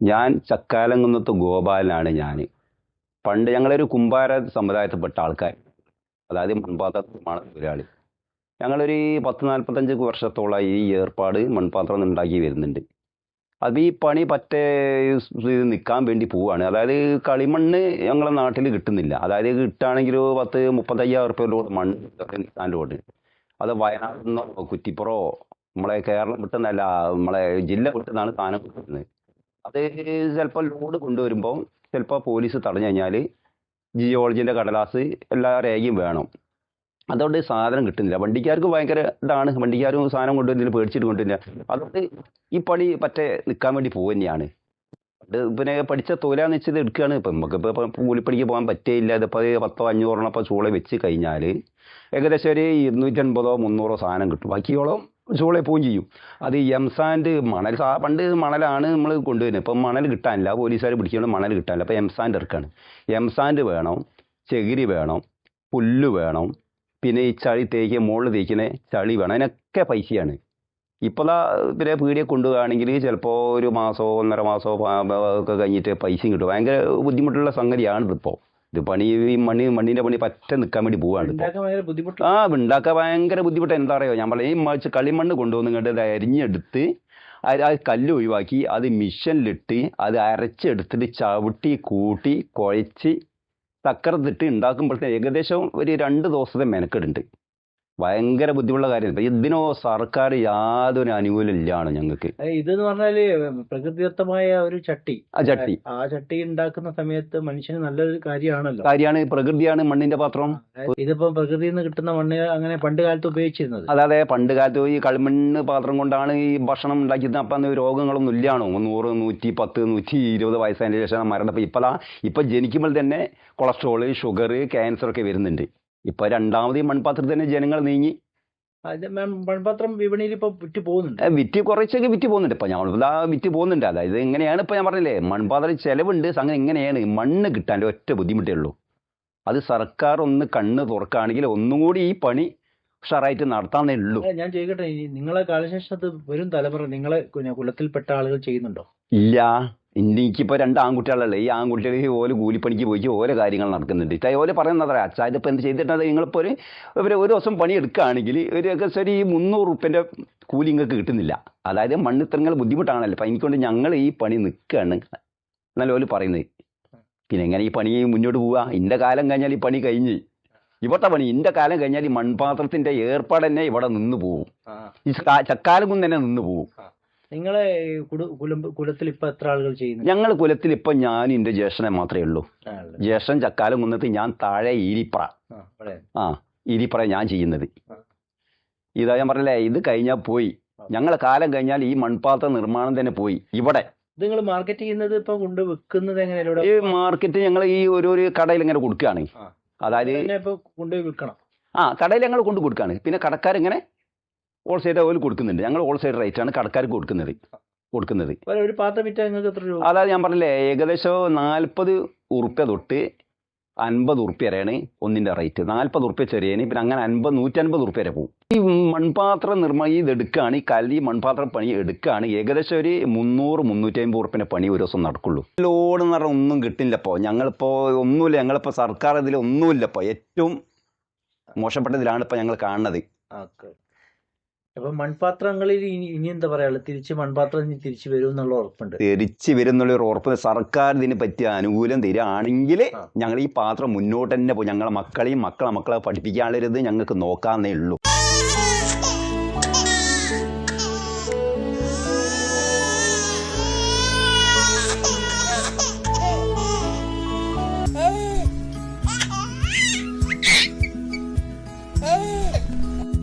ഞാൻ ചക്കാലങ്കുന്നത്ത് ഗോപാലനാണ് ഞാൻ പണ്ട് ഞങ്ങളൊരു കുമ്പാര സമുദായത്തിൽപ്പെട്ട ആൾക്കാർ. അതായത് മൺപാത്ര നിർമ്മാണ തൊഴിലാളി ഞങ്ങളൊരു പത്ത് നാൽപ്പത്തഞ്ച് വർഷത്തോളം ഈ ഏർപ്പാട് മൺപാത്രം ഉണ്ടാക്കി വരുന്നുണ്ട്. അത് ഈ പണി പറ്റേ നിൽക്കാൻ വേണ്ടി പോവാണ്. അതായത് കളിമണ്ണ് ഞങ്ങളെ നാട്ടിൽ കിട്ടുന്നില്ല. അതായത് കിട്ടുകയാണെങ്കിൽ ഒരു പത്ത് മുപ്പത്തയ്യായിരം റുപ്യ ലോഡ് മണ്ണ് നിൽക്കാൻ ലോഡ്. അത് വയനാട് നിന്നോ കുറ്റിപ്പുറമോ നമ്മളെ കേരളം വിട്ടുന്നല്ല നമ്മളെ ജില്ല വിട്ടുന്നാണ് സാധനം കിട്ടുന്നത്. അത് ചിലപ്പോൾ ലോഡ് കൊണ്ടുവരുമ്പോൾ ചിലപ്പോൾ പോലീസ് തടഞ്ഞു കഴിഞ്ഞാൽ ജിയോളജിന്റെ കടലാസ് എല്ലാ രേഖയും വേണം. അതുകൊണ്ട് സാധനം കിട്ടുന്നില്ല. വണ്ടിക്കാർക്ക് ഭയങ്കര ഇതാണ്. വണ്ടിക്കാരും സാധനം കൊണ്ടുവരുന്നില്ല പേടിച്ചിട്ട് കൊണ്ടുവരില്ല അതുകൊണ്ട് ഈ പണി പറ്റേ നിൽക്കാൻ വേണ്ടി അത് പിന്നെ പഠിച്ച തൊലാന്ന് വെച്ചത് എടുക്കുകയാണ് ഇപ്പം നമുക്കിപ്പോൾ ഇപ്പം കൂലിപ്പണിക്ക് പോകാൻ പറ്റേയില്ല. ഇതിപ്പോൾ പത്തോ അഞ്ഞൂറെണ്ണം ഇപ്പോൾ ചൂള വെച്ച് കഴിഞ്ഞാൽ ഏകദേശം ഒരു ഇരുന്നൂറ്റൻപതോ മുന്നൂറോ സാധനം കിട്ടും. ബാക്കിയോളം ചൂളയിൽ പോവുകയും ചെയ്യും. അത് എംസാൻഡ് മണൽ സാ പണ്ട് മണലാണ് നമ്മൾ കൊണ്ടുവരുന്നത്. ഇപ്പം മണൽ കിട്ടാനില്ല. പോലീസുകാർ പിടിക്കുന്നത് മണൽ കിട്ടാനില്ല. അപ്പോൾ എംസാൻഡ് ഇറക്കാണ്. എംസാൻഡ് വേണം ചകിരി വേണം പുല്ല് വേണം പിന്നെ ഈ ചളി തേക്കുക മുകളിൽ തേക്കുന്ന ചളി വേണം. അതിനൊക്കെ പൈസയാണ്. ഇപ്പോഴാ പിന്നെ പീടിയെ കൊണ്ടുപോവുകയാണെങ്കിൽ ചിലപ്പോൾ ഒരു മാസമോ ഒന്നര മാസമോ ഒക്കെ കഴിഞ്ഞിട്ട് പൈസയും കിട്ടും. ഭയങ്കര ബുദ്ധിമുട്ടുള്ള സംഗതിയാണ് ഇതിപ്പോൾ. ഇത് പണി ഈ മണ്ണി മണ്ണിന്റെ പണി പറ്റ നിൽക്കാൻ വേണ്ടി പോവാണ്ട് ആ ഉണ്ടാക്കാൻ ഭയങ്കര ബുദ്ധിമുട്ട്. എന്താ പറയുക ഞാൻ പറയാം ഈ മറിച്ച് കളിമണ്ണ് കൊണ്ടുവന്നിട്ട് അത് അരിഞ്ഞെടുത്ത് അത് ആ കല്ല് ഒഴിവാക്കി അത് മിഷനിലിട്ട് അത് അരച്ചെടുത്തിട്ട് ചവിട്ടി കൂട്ടി കുഴച്ച് തക്കറത്തിട്ട് ഉണ്ടാക്കുമ്പോഴത്തേക്ക് ഏകദേശം ഒരു രണ്ട് ദിവസത്തെ മെനക്കെടുണ്ട്. ഭയങ്കര ബുദ്ധിമുട്ടുള്ള കാര്യം. ഇതിനോ സർക്കാർ യാതൊരു അനുകൂലം ഇല്ലാണ് ഞങ്ങൾക്ക് ഇതെന്ന് പറഞ്ഞാൽ പ്രകൃതിദത്തമായ ഒരു ചട്ടി. ആ ചട്ടി. ആ ചട്ടി ഉണ്ടാക്കുന്ന സമയത്ത് മനുഷ്യന് നല്ലൊരു കാര്യമാണല്ലോ. കാര്യമാണ് പ്രകൃതിയാണ് മണ്ണിന്റെ പാത്രം. ഇതിപ്പോ പ്രകൃതിയിൽ നിന്ന് കിട്ടുന്ന മണ്ണ് അങ്ങനെ പണ്ട് കാലത്ത് ഉപയോഗിച്ചിരുന്നത്. അതാതെ പണ്ട് കാലത്ത് ഈ കളിമണ്ണ് പാത്രം കൊണ്ടാണ് ഈ ഭക്ഷണം ഉണ്ടാക്കിയത് അപ്പൊ അന്ന് രോഗങ്ങളൊന്നും ഇല്ലാണോ? നൂറ് നൂറ്റി പത്ത് നൂറ്റി ഇരുപത് വയസ്സതിന് ശേഷം മരണം ഇപ്പൊ ഇപ്പൊ ജനിക്കുമ്പോൾ തന്നെ കൊളസ്ട്രോൾ ഷുഗർ ക്യാൻസർ ഒക്കെ വരുന്നുണ്ട്. ഇപ്പം രണ്ടാമത് ഈ മൺപാത്രത്തിൽ തന്നെ ജനങ്ങൾ നീങ്ങി. മൺപാത്രം വിപണിയിൽ ഇപ്പൊ വിറ്റ് പോകുന്നുണ്ട്. വിറ്റ് കുറച്ചൊക്കെ വിറ്റ് പോകുന്നുണ്ട്. ഇപ്പൊ ഞങ്ങൾ ഇതാ വിറ്റ് പോകുന്നുണ്ട്. അതായത് എങ്ങനെയാണ് ഇപ്പൊ ഞാൻ പറഞ്ഞില്ലേ മൺപാത്രം ചെലവുണ്ട് സംഗതി എങ്ങനെയാണ് മണ്ണ് കിട്ടാൻ ഒറ്റ ബുദ്ധിമുട്ടേ ഉള്ളൂ. അത് സർക്കാർ ഒന്ന് കണ്ണ് തുറക്കുകയാണെങ്കിൽ ഒന്നും കൂടി ഈ പണി ഉഷാറായിട്ട് നടത്താന്നേ ഉള്ളൂ. ഞാൻ ചോദിക്കട്ടെ നിങ്ങളെ കാലശേഷത്ത് വരും തലമുറ നിങ്ങളെ കുലത്തിൽപ്പെട്ട ആളുകൾ ചെയ്യുന്നുണ്ടോ? ഇല്ല. എനിക്കിപ്പോൾ രണ്ട് ആൺകുട്ടികളല്ലേ? ഈ ആൺകുട്ടികൾ ഓൽ കൂലിപ്പണിക്ക് പോയി ഓരോ കാര്യങ്ങൾ നടക്കുന്നുണ്ട്. ഇത്ര ഓൽ പറയുന്നത് പറയാം? അച്ഛാ ഇതിപ്പോൾ എന്ത് ചെയ്തിട്ടുണ്ട് നിങ്ങളിപ്പോൾ ഒരു ഒരു ഒരു ദിവസം പണി എടുക്കുകയാണെങ്കിൽ ഒരു ശരി ഈ മുന്നൂറ് റുപ്യന്റെ കൂലി നിങ്ങൾക്ക് കിട്ടുന്നില്ല. അതായത് മണ്ണിത്രങ്ങൾ ബുദ്ധിമുട്ടാണല്ലോ. അപ്പം എനിക്കൊണ്ട് ഞങ്ങൾ ഈ പണി നിൽക്കുകയാണ് എന്നാലും ഓൽ പറയുന്നത്. പിന്നെ എങ്ങനെ ഈ പണി മുന്നോട്ട് പോവുക? ഇന്റെ കാലം കഴിഞ്ഞാൽ ഈ പണി കഴിഞ്ഞ്. ഇവിടുത്തെ പണി ഇന്റെ കാലം കഴിഞ്ഞാൽ ഈ മൺപാത്രത്തിന്റെ ഏർപ്പാട് തന്നെ ഇവിടെ നിന്ന് പോവും. ഈ ചക്കാ- ചക്കാലം കൊണ്ട് തന്നെ നിന്ന് പോവും. നിങ്ങളെ കുലത്തിൽ ഇപ്പൊ എത്ര ആളുകൾ ചെയ്യുന്നു? ഞങ്ങൾ കുലത്തിൽ ഇപ്പൊ ഞാൻ എന്റെ ജ്യേഷ്ഠനെ മാത്രമേ ഉള്ളൂ. ജ്യേഷ്ഠൻ ചക്കാലം കുന്നത്ത് ഞാൻ താഴെ ഈരിപ്ര ആ. ഈരിപ്ര ഞാൻ ചെയ്യുന്നത്. ഇതാ ഞാൻ പറഞ്ഞില്ലേ ഇത് കഴിഞ്ഞാൽ പോയി. ഞങ്ങൾ കാലം കഴിഞ്ഞാൽ ഈ മൺപാത്ര നിർമ്മാണം തന്നെ പോയി. ഇവിടെ. നിങ്ങൾ മാർക്കറ്റ് ചെയ്യുന്നത് ഇപ്പൊ കൊണ്ട് വെക്കുന്നത് എങ്ങനെയാണ് ഈ മാർക്കറ്റ് ഞങ്ങൾ ഈ ഒരു ഒരു കടയിൽ ഇങ്ങനെ കൊടുക്കുകയാണ്. അതായത് കൊണ്ടുപോയി വിൽക്കണം. ആ കടയിൽ ഞങ്ങൾ കൊണ്ട് കൊടുക്കുകയാണ്. പിന്നെ കടക്കാരിങ്ങനെ ഹോൾസെയിൽ ഓയിൽ കൊടുക്കുന്നുണ്ട്. ഞങ്ങൾ ഹോൾസെയിൽ ആണ് കടക്കാർക്ക് കൊടുക്കുന്നത്. കൊടുക്കുന്നത്. ഒരു- പാത്രം വിറ്റാൽ നിങ്ങൾക്ക് എത്ര രൂപ? അതായത് ഞാൻ പറഞ്ഞില്ലേ ഏകദേശം നാൽപ്പത് ഉറുപ്പ്യ തൊട്ട് അൻപത് ഉറുപ്പ്യ വരെയാണ് ഒന്നിന്റെ റേറ്റ് നാൽപ്പത് ഉറുപ്പ്യ ചെറിയതിന് പിന്നെ അങ്ങനെ അൻപത് നൂറ്റൻപത് ഉറുപ്പ്യ വരെ പോകും. ഈ മൺപാത്ര നിർമ്മാണം ഇത് എടുക്കുകയാണ് ഈ കല്ലി മൺപാത്ര പണി എടുക്കുകയാണ് ഏകദേശം ഒരു മുന്നൂറ് മുന്നൂറ്റി അമ്പത് ഉറുപ്പിന്റെ പണി ഒരു ദിവസം നടക്കുള്ളൂ. ലോഡ് എന്ന് പറഞ്ഞാൽ ഒന്നും കിട്ടില്ലപ്പോൾ ഞങ്ങളിപ്പോൾ ഒന്നുമില്ല ഞങ്ങളിപ്പോൾ സർക്കാർ ഇതിൽ ഒന്നുമില്ലപ്പോൾ ഏറ്റവും മോശപ്പെട്ടതിലാണ് ഇപ്പോൾ ഞങ്ങൾ കാണുന്നത്. ഓക്കെ. അപ്പൊ മൺപാത്രങ്ങളിൽ ഇനി ഇനി എന്താ പറയാ തിരിച്ച് മൺപാത്രം തിരിച്ചു വരും എന്നുള്ള ഉറപ്പുണ്ട്. തിരിച്ച് ഒരു ഉറപ്പ് സർക്കാർ ഇതിന് പറ്റിയ അനുകൂലം തരികയാണെങ്കിൽ. ഞങ്ങൾ ഈ പാത്രം മുന്നോട്ട് തന്നെ പോയി ഞങ്ങളെ മക്കളെയും മക്കളെ മക്കളെ പഠിപ്പിക്കാനുള്ളത് ഞങ്ങൾക്ക് നോക്കാന്നേ ഉള്ളൂ.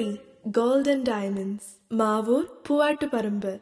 ഖഡോഡി ഗോൾഡൻ ഡയമണ്ട്സ് മാവൂർ പൂവാട്ടുപറമ്പ്.